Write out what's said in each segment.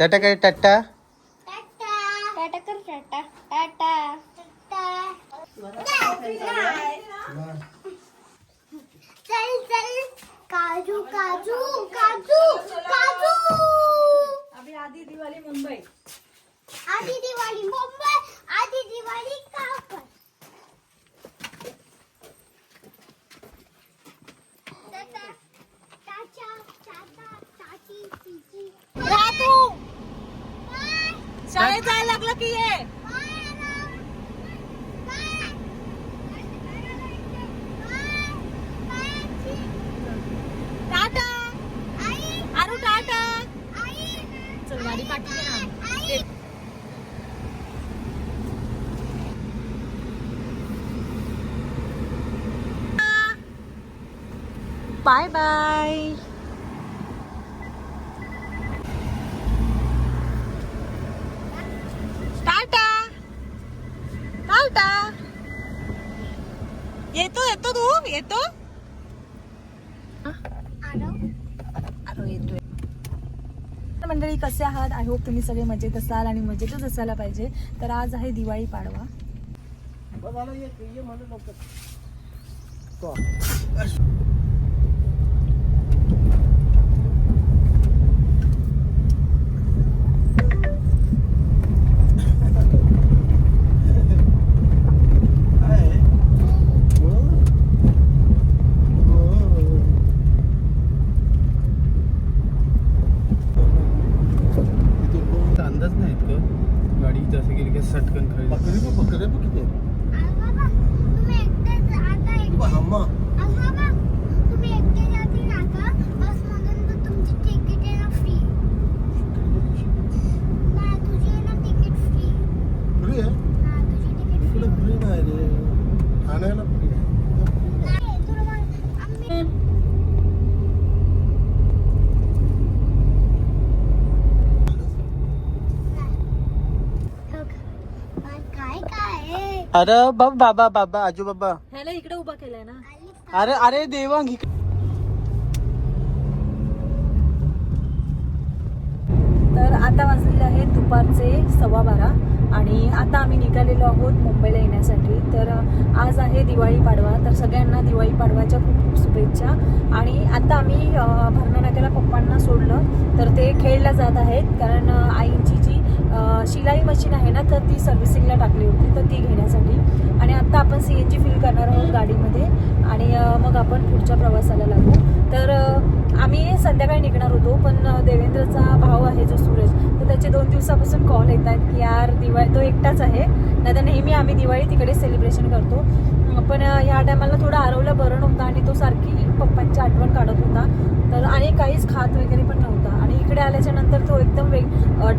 टाटा काय टाटा? टाटा टाटा कर टाटा. टाटा. चल चल. काजू काजू काजू काजू. अभी आधी दिवाळी मुंबई. आधी दिवाळी मुंबई आधी दिवाळी काकड टाटा टाचा टाटा टाची चिची राहतो बाय शाळेत जायला लागलं की ये बाय आराम. बाय. बाय. बाय आजी. टाटा आई आरू टाटा आई चल गाडी पाठवते ना आई बाय बाय. टाटा. टाटा. येतो येतो तू येतो. कसे आहात? आय होप तुम्ही सगळे मजेत असाल आणि मजेतच असायला पाहिजे. तर आज आहे दिवाळी पाडवा. मला ये ये म्हणून लवकर तो. आहे. हो. हो. इथून अंदाज नाहीत का गाडी जसं गेली की सटकन खाली बकरी बघ, बकऱ्या बघ किती आहेत. बाबा तुम्ही एकटेच आता तू एकटे बघ, हम्मा. बाबा तुम्ही एकटे जातील ना का बस मधून तर तुमची तिकीट आहे ना फ्री नाही तुझी आहे ना तिकीट फ्री फ्री आहे हा तुझी तिकीट फ्री इकडे फ्री नाही रे ठाण्याला फ्री आहे नाही तुला मग आम्ही काय काय आहे अरे बाबा बाबा बाबा आजू बाबा. ह्याला इकडे उभा केलाय ना. अरे अरे देवांग तर आता वाजलेले आहेत दुपारचे सव्वा बारा आणि आता आम्ही निघालेलो आहोत मुंबईला येण्यासाठी. तर आज आहे दिवाळी पाडवा. तर सगळ्यांना दिवाळी पाडवाच्या खूप खूप शुभेच्छा. आणि आता आम्ही अ, भरणा नाक्याला पप्पांना सोडलं. तर ते खेळला जात आहेत. कारण आईची शिलाई मशीन आहे ना तर ती सर्व्हिसिंगला टाकली होती तर ती घेण्यासाठी. आणि आत्ता आपण सी एन जी फिल करणार आहोत गाडीमध्ये. आणि मग आपण पुढच्या प्रवासाला लागू. तर आम्ही संध्याकाळी निघणार होतो पण देवेंद्रचा भाऊ आहे जो सूरज तर त्याचे दोन दिवसापासून कॉल येत आहेत की यार दिवाळी तो एकटाच आहे. नाही तर नेहमी आम्ही दिवाळी तिकडे सेलिब्रेशन करतो. पण ह्या टायमाला थोडं आरवलं बरं नव्हतं आणि तो सारखी पप्पांची आठवण काढत होता. तर आणि काहीच खात वगैरे पण नव्हतं. आणि इकडे आल्याच्यानंतर तो एकदम वेग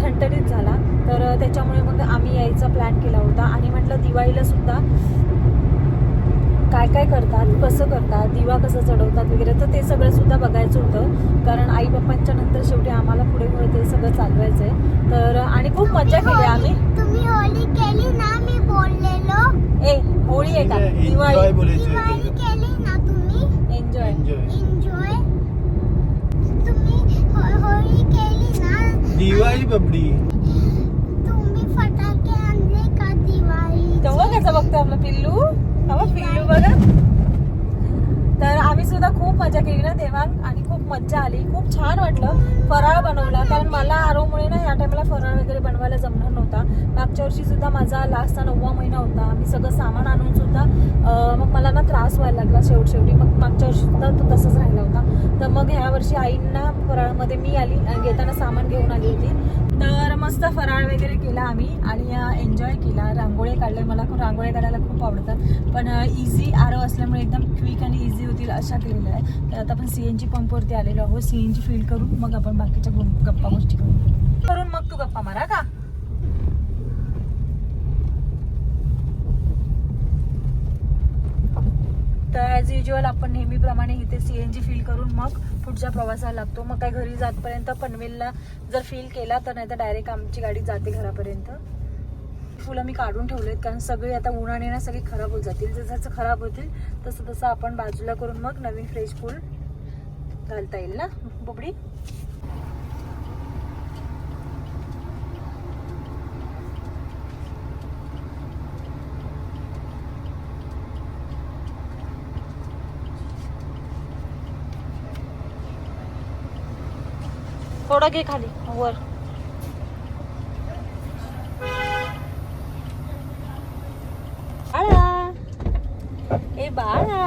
ठणठणीत झाला. तर त्याच्यामुळे मग आम्ही यायचा प्लॅन केला होता. आणि म्हटलं दिवाळीला सुद्धा काय काय करतात कसं करतात दिवा कसं चढवतात वगैरे तर ते सगळं सुद्धा बघायचं होतं. कारण आई बाप्पांच्या नंतर शेवटी आम्हाला पुढे पुढे ते सगळं चालवायचं आहे तर आणि खूप मजा केली आम्ही. तुम्ही होळी केली ना मी बोललेलो? ए होळी आहे का? Enjoy दिवाळी. केली ना तुम्ही? एन्जॉय होळी केली ना. दिवाळी बबडी. तुम्ही फटाके आणले का दिवाळी तेव्हा कसं बघतो आपलं पिल्लू? तेव्हा पिल्लू बघा. तर आम्ही सुद्धा खूप मजा केली ना तेव्हा आणि खूप मज्जा आली. खूप छान वाटलं फराळ बनवला. कारण मला आरोमुळे ना या टायमाला फराळ वगैरे बनवायला जमणार नव्हता. मागच्या वर्षी सुद्धा माझा लास्टचा नववा महिना होता. मी सगळं सामान आणून सुद्धा मग मला ना त्रास व्हायला लागला शेवट शेवटी. मग मागच्या वर्षी सुद्धा तो तसंच राहिला होता. तर मग ह्या वर्षी आईंना फराळामध्ये मी आली घेताना सामान घेऊन आली होती. तर मस्त फराळ वगैरे केला आम्ही आणि एन्जॉय केला. रांगोळी काढले. मला खूप रांगोळ्या काढायला खूप आवडतात. पण इझी आरो असल्यामुळे एकदम क्विक आणि इझी होतील अशा केलेल्या आहे तर आता आपण सी एन जी पंपवरती आलेलो आहोत. सी एन जी फील करून मग आपण बाकीच्या गप्पा गोष्टी करू. करून मग तू गप्पा मारा का? तर ॲज युजल आपण नेहमीप्रमाणे इथे सी एन जी फील करून मग पुढच्या प्रवासाला लागतो. मग काय घरी जातपर्यंत पनवेलला जर फील केला तर नाही तर डायरेक्ट आमची गाडी जाते घरापर्यंत. फुलं मी काढून ठेवलेत कारण सगळी आता उन्हाने ना सगळी खराब होत जातील. जसं जसं खराब होतील तसं तसं आपण बाजूला करून मग नवीन फ्रेश फूल घालता येईल ना बुबडी? थोडं घे खाली वर. बाळा. ए बाळा.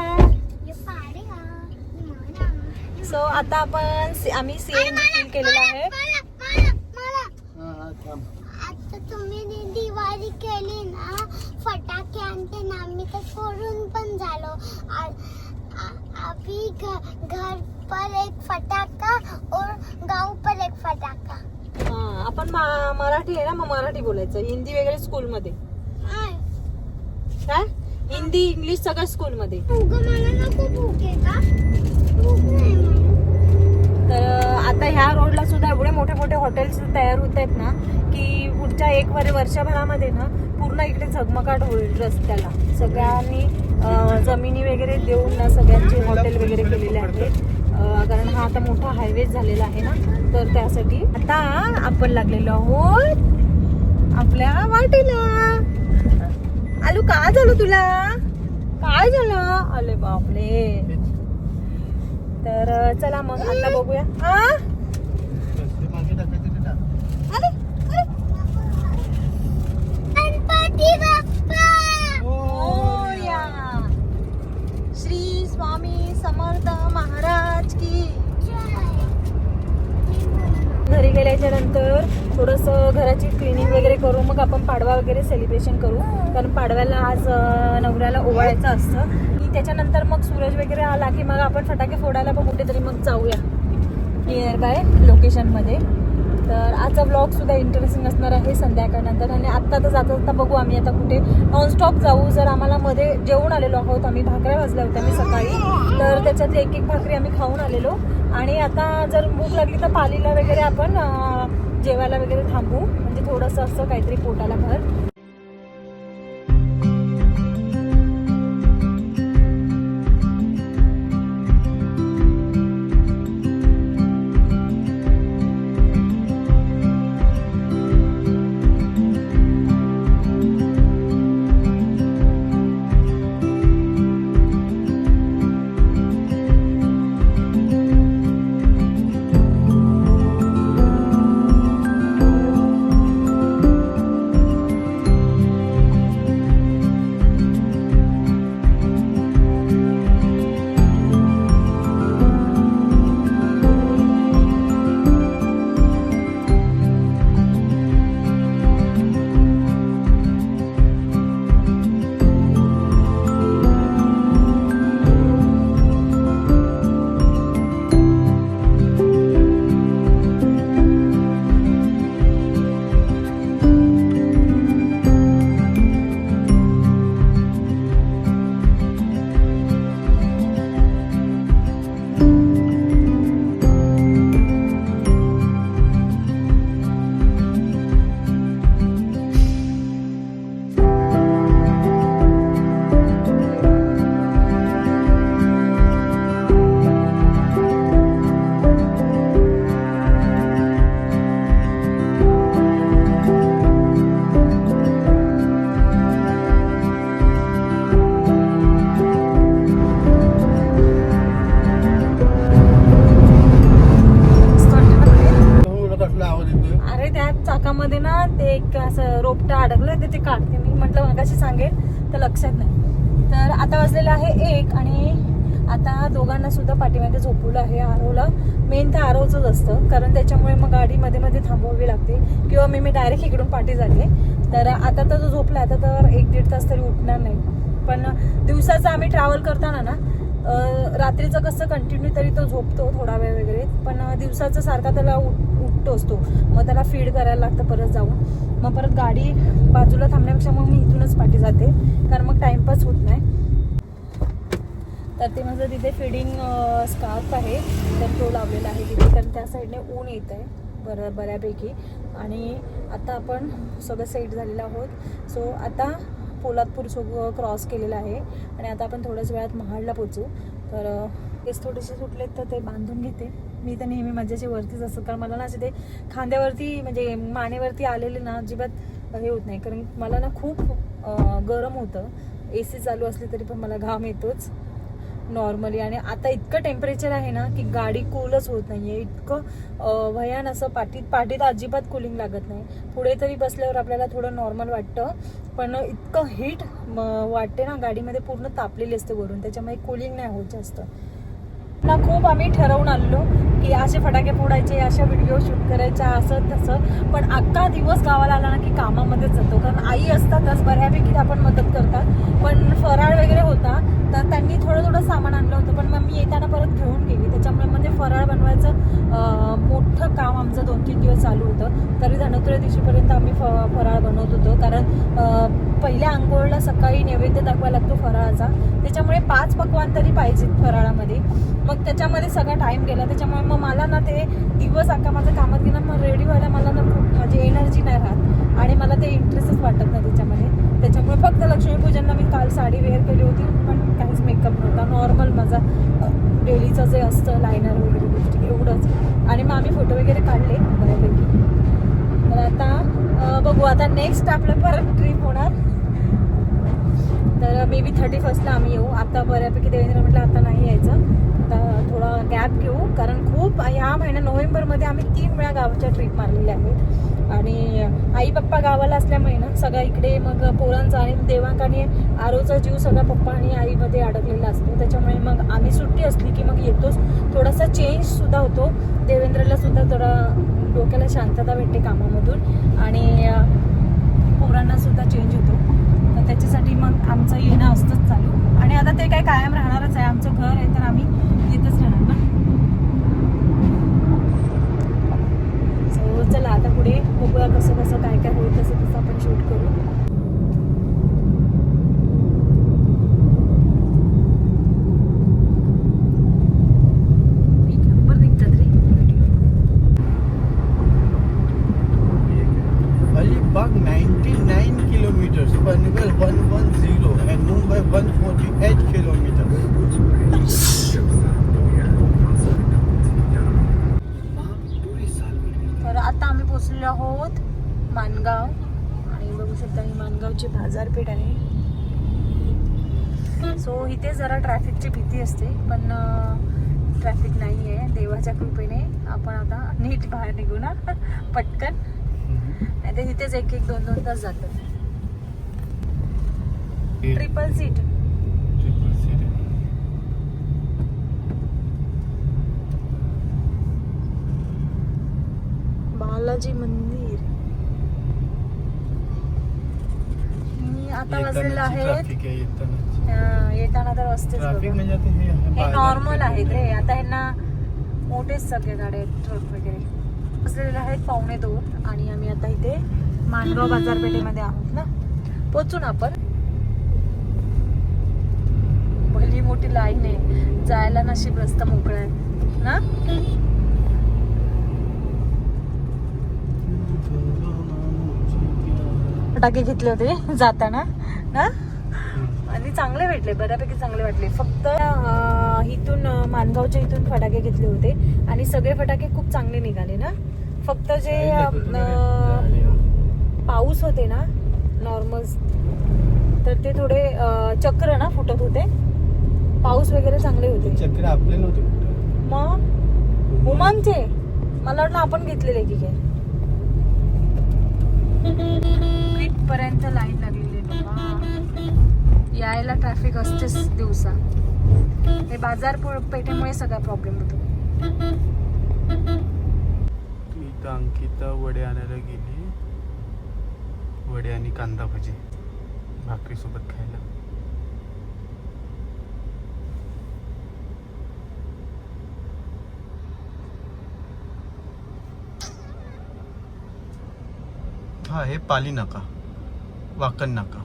सो आता आपण आम्ही सीएन बुकिंग केलेलं आहे मला, मला, मला. हा हा थांब आता तुम्ही दी- दिवाळी केली ना फटाके आणते ना आम्ही तर सोडून पण झालो आ- आ- अभी घ- घर पर एक फटाका और गाव पर एक फटाका मा- मराठी आहे ना मग मराठी बोलायचं. हिंदी वगैरे स्कूलमध्ये. काय हिंदी इंग्लिश सगळं स्कूलमध्ये. तर आता ह्या रोडला सुद्धा एवढे मोठे मोठे हॉटेल्स तयार होत आहेत ना की पुढच्या एक वर वर्षभरामध्ये ना पूर्ण इकडे झगमगाट होईल रस्त्याला. सगळ्यांनी जमिनी वगैरे देऊन ना सगळ्यांचे हॉटेल वगैरे केलेले आहेत. कारण हा आता मोठा हायवे झालेला आहे ना तर त्यासाठी आता आपण लागलेलो आहोत आपल्या वाटेला. आलू काय झालं तुला? काय झालं? अरे बापरे. तर चला मग आता बघूया. हा मोरया. श्री स्वामी समर्थ महाराज की. घरी गेल्याच्यानंतर थोडस घराची क्लिनिंग वगैरे करू मग आपण पाडवा वगैरे सेलिब्रेशन करू. कारण पाडव्याला आज नवऱ्याला ओवाळायचं असतं. की त्याच्यानंतर मग सूरज वगैरे आला की मग आपण फटाके फोडायला पण कुठेतरी मग जाऊया. नियर बाय लोकेशनमध्ये तर आजचा ब्लॉग सुद्धा इंटरेस्टिंग असणार आहे संध्याकाळनंतर. आणि आत्ता तर जाता जाता बघू आम्ही आता कुठे नॉनस्टॉप जाऊ. जर आम्हाला मध्ये जेवून आलेलो आहोत आम्ही भाकऱ्या भाजल्या होत्या मी सकाळी तर त्याच्यात एक एक भाकरी आम्ही खाऊन आलेलो. आणि आता जर भूक लागली तर पालीला वगैरे आपण जेवायला वगैरे थांबू. म्हणजे थोडंसं असं काहीतरी पोटाला भर. अरे त्या चाकामध्ये ना ते एक असं रोपटं अडकलं ते ते काढते. मी म्हटलं मगाशी सांगेल तर लक्षात नाही. तर आता वाजलेलं आहे एक आणि आता दोघांना सुद्धा पाठीमागे झोपवलं आहे आरोला. मेन तर आरोच असतं कारण त्याच्यामुळे मग गाडी मध्ये मध्ये थांबवावी लागते. किंवा मी मी डायरेक्ट इकडून पाठी जाते. तर आता तर जो झोपला आता तर एक दीड तास तरी उठणार नाही. पण दिवसाचं आम्ही ट्रॅव्हल करताना ना रात्रीचं कसं कंटिन्यू तरी तो झोपतो थोडा वेळ वगैरे. पण दिवसाचं सारखा त्याला उठ टोचतो मग त्याला फीड करायला लागतं परत जाऊन. मग परत गाडी बाजूला थांबण्यापेक्षा मग मी इथूनच पाठी जाते. कारण मग टाइमपास होत नाही. तर ते माझं तिथे फिडिंग स्कार्फ आहे. तर तो लावलेला आहे तिथे. कारण त्या साईडने ऊन येत आहे. बरं बऱ्यापैकी. आणि आता आपण सगळं सेट झालेलं आहोत. सो आता पोलादपूर सगळं क्रॉस केलेलं आहे. आणि आता आपण थोड्याच वेळात महाडला पोचू तर केस थोडेसे सुटलेत तर ते बांधून घेते. मी तर नेहमी माझ्याचे वरतीच असतं. कारण मला ना असे ते खांद्यावरती म्हणजे मानेवरती आलेले ना अजिबात हे होत नाही. कारण मला ना खूप गरम होतं. ए सी चालू असली तरी पण मला घाम येतोच. नॉर्मली आणि आता इतकं टेम्परेचर आहे ना की गाडी कूलच होत नाही आहे इतकं भयान असं पाठीत पाठीत अजिबात कूलिंग लागत नाही. पुढे तरी बसल्यावर आपल्याला थोडं नॉर्मल वाटतं. पण इतकं हीट वाटते ना गाडीमध्ये पूर्ण तापलेली असते वरून. त्याच्यामुळे कूलिंग नाही होत जास्त. ना खूप आम्ही ठरवून आलेलो की असे फटाके फोडायचे अशा व्हिडिओ शूट करायच्या असं तसं. पण अख्खा दिवस गावाला आला ना की कामामध्येच जातो. कारण आई असतातच बऱ्यापैकी आपण मदत करतात. पण फराळ वगैरे होता तर त्यांनी थोडं थोडं सामान आणलं होतं. पण मग मी येताना परत घेऊन गेली. त्याच्यामुळे म्हणजे फराळ बनवायचं मोठं काम आमचं दोन तीन दिवस चालू होतं. तरी धनोत्रय दिवशीपर्यंत आम्ही फ फराळ बनवत होतो. कारण पहिल्या आंघोळला सकाळी नैवेद्य दाखवायला लागतो फराळाचा. त्याच्यामुळे पाच पकवान तरी पाहिजेत फराळामध्ये. मग त्याच्यामध्ये सगळा टाइम गेला. त्याच्यामुळे मग मला ना ते दिवस अख्खा माझं कामात गेला. मग रेडी व्हायला मला ना खूप माझी एनर्जी नाही राहत. आणि मला ते इंटरेस्टच वाटत नाही त्याच्यामध्ये. त्याच्यामुळे फक्त लक्ष्मीपूजनला मी काल साडी वेअर केली होती पण काहीच मेकअप नव्हता. नॉर्मल माझा डेलीचं जे असतं लायनर वगैरे गोष्टी एवढंच. आणि मग आम्ही फोटो वगैरे काढले बऱ्यापैकी. आता बघू आता नेक्स्ट आपलं परत ट्रिप होणार. तर मे बी थर्टी फर्स्टला आम्ही येऊ. आता बऱ्यापैकी देवेंद्र म्हटलं आता नाही यायचं. आता थोडा गॅप घेऊ कारण खूप ह्या महिन्या नोव्हेंबरमध्ये आम्ही तीन वेळा गावाच्या ट्रिप मारलेल्या आहेत. आणि आई पप्पा गावाला असल्यामुळे ना सगळा इकडे मग पोरांचा आणि देवांकाने आरोचा जीव सगळा पप्पा आणि आईमध्ये अडकलेला असतो. त्याच्यामुळे मग आम्ही सुट्टी असली की मग येतोच. थोडासा चेंज सुद्धा होतो. देवेंद्रला सुद्धा थोडा डोक्याला शांतता भेटते कामामधून आणि पोरांना सुद्धा चेंज होतो. तर त्याच्यासाठी मग आमचं येणं असतंच चालू. आणि आता ते काय कायम राहणारच आहे. आमचं घर आहे तर आम्ही येतच राहणार ना. सो चला आता पुढे बघूया कसं कसं काय काय होईल तसं तसं आपण शूट करू. Panvel 110 and Mumbai 148 kilometers. तर आता आम्ही पोचलेलो आहोत मानगाव. आणि बघू शकता ही मानगावची बाजारपेठ आहे. सो इथे जरा ट्रॅफिकची भीती असते पण ट्रॅफिक नाही आहे देवाच्या कृपेने. आपण आता नीट बाहेर निघू ना. पटकन. नाही तर इथेच एक एक दोन दोन तास जातात. ट्रिपल सीट बालाजी मंदिर. मी आता वाजलेलं आहे. येताना तर बघा. म्हणजे आता हे नॉर्मल आहेत रे. आता ह्यांना मोठेच सगळे गाड्या ट्रक वगैरे. असलेले आहेत पावणे दोन आणि आम्ही आता इथे मानगाव बाजारपेठेमध्ये आहोत ना. पोचू ना आपण. मोठी लाईन आहे. जायला नशीब रस्ता मोकळा आहे. ना? फटाके घेतले होते जाताना. ना? आणि चांगले भेटले बऱ्यापैकी चांगले वाटले. फक्त इथून मानगावच्या इथून फटाके घेतले होते. आणि सगळे फटाके खूप चांगले निघाले ना? फक्त जे पाऊस होते ना नॉर्मल तर ते थोडे चक्र ना फुटत होते. पाऊस वगैरे चांगले होते. चक्र आपले नव्हते. मग? उमानचे. मला वाटलं आपण घेतलेले की काय. पर्यंत लाईन लागलेली बाबा. यायला ट्रॅफिक असतेच दिवसा हे बाजार पेठेमुळे सगळा प्रॉब्लेम होतो. इथं अंकिता वडे आणायला गेली. वडे आणि कांदा भजी. भाकरी सोबत खायला. हा हे पाली नाका. वाकण नाका.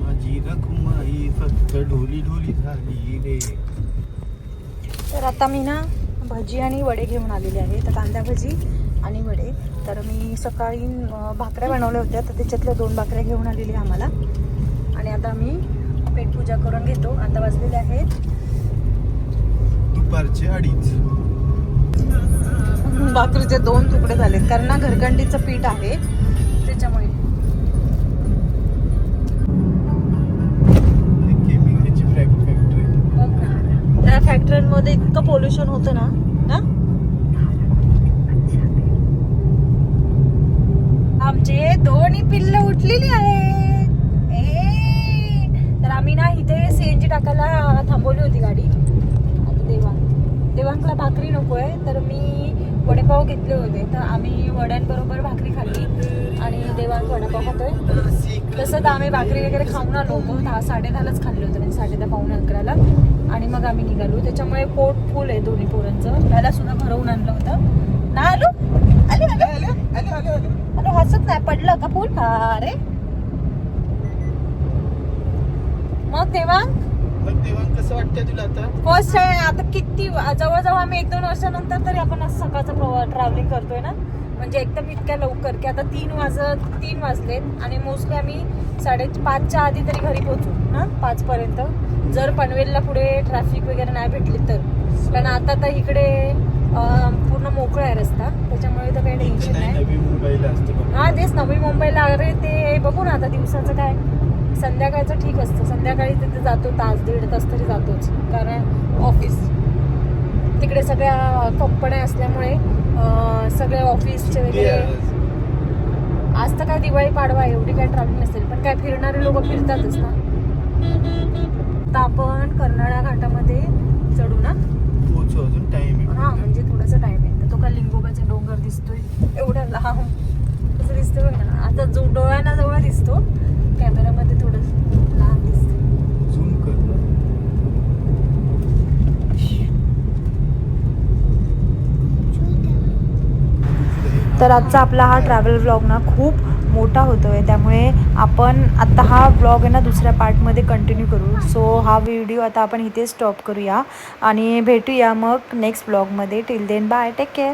माझी रखुमाई फक्त ढोली ढोली झाली रे तर आता मी ना भजी आणि वडे घेऊन आलेले आहे तर कांदा भजी आणि वडे. तर मी सकाळी भाकऱ्या बनवल्या होत्या तर त्याच्यातल्या दोन भाकऱ्या घेऊन आलेली आहे आम्हाला. आणि आता आम्ही पेटपूजा करून घेतो. आता वाजलेले आहेत दुपारचे अडीच. भाकरीचे दोन तुकडे झालेत. कारण ना घरकंडीचं पीठ आहे त्याच्यामुळे. त्या फॅक्टरीमध्ये इतकं पोल्युशन होतं ना ना? आमचे दोन्ही पिल्ल उठलेली आहेत. ए, तर आम्ही ना इथे सीएनजी टाकायला थांबवली होती गाडी. देवांग देवांगला भाकरी नको आहे तर मी वडेपाव घेतले होते तर आम्ही वड्यांबरोबर भाकरी खाल्ली आणि देवांग वडापाव खातोय. तसं तर आम्ही भाकरी वगैरे खाऊन आलो होतो दहा साडे दहालाच खाल्ले होते म्हणजे साडे दहा पावणे अकराला. आणि मग आम्ही निघालो. त्याच्यामुळे पोट फुल आहे दोन्ही पोरांचं. त्याला सुद्धा भरवून आणलं होतं. ना आलो? आले आले? हसत नाही पडलं का फुल? अरे. मग तेव्हा? कसं वाटतंय तुला आता? फर्स्ट आहे आता किती जवळजवळ आम्ही एक दोन वर्षानंतर तरी आपण असं सकाळचं ट्रॅव्हलिंग करतोय ना? म्हणजे एकदम इतक्या लवकर की आता तीन वाजत तीन वाजलेत आणि मोस्टली आम्ही साडे पाचच्या आधी तरी घरी पोहोचू ना? पाच पर्यंत जर पनवेलला पुढे ट्रॅफिक वगैरे नाही भेटली तर. कारण आता तर इकडे पूर्ण मोकळा आहे रस्ता. त्याच्यामुळे तर काही टेन्शन नाही. हा तेच नवी मुंबईला. अरे ते बघू ना आता दिवसाचं काय. संध्याकाळचं ठीक असतं. संध्याकाळी तिथे जातो तास दीड तास तरी जातोच. कारण ऑफिस तिकडे सगळ्या कंपन्या असल्यामुळे सगळे ऑफिसचे वगैरे. आज तर काय दिवाळी पाडवा एवढी काय ट्रॅफिक नसेल पण काय फिरणारे लोक फिरतातच ना. आता आपण कर्नाळा घाटामध्ये चढू ना? पोहोचू अजून टाइम हा म्हणजे थोडासा टाइम आहे. तर तो का लिंगोबाचा डोंगर दिसतोय. एवढा लांब. कसं दिसतोय ना. आता जो डोळ्यांना जवळ दिसतो कॅमेरामध्ये थोडं लहान झूम कर तर आजचा आपला हा ट्रॅव्हल ब्लॉग ना खूप मोठा होतो आहे त्यामुळे आपण आता हा ब्लॉग आहे ना दुसऱ्या पार्टमध्ये कंटिन्यू करू. सो हा व्हिडिओ आता आपण इथे स्टॉप करूया आणि भेटूया मग नेक्स्ट ब्लॉगमध्ये till then bye take care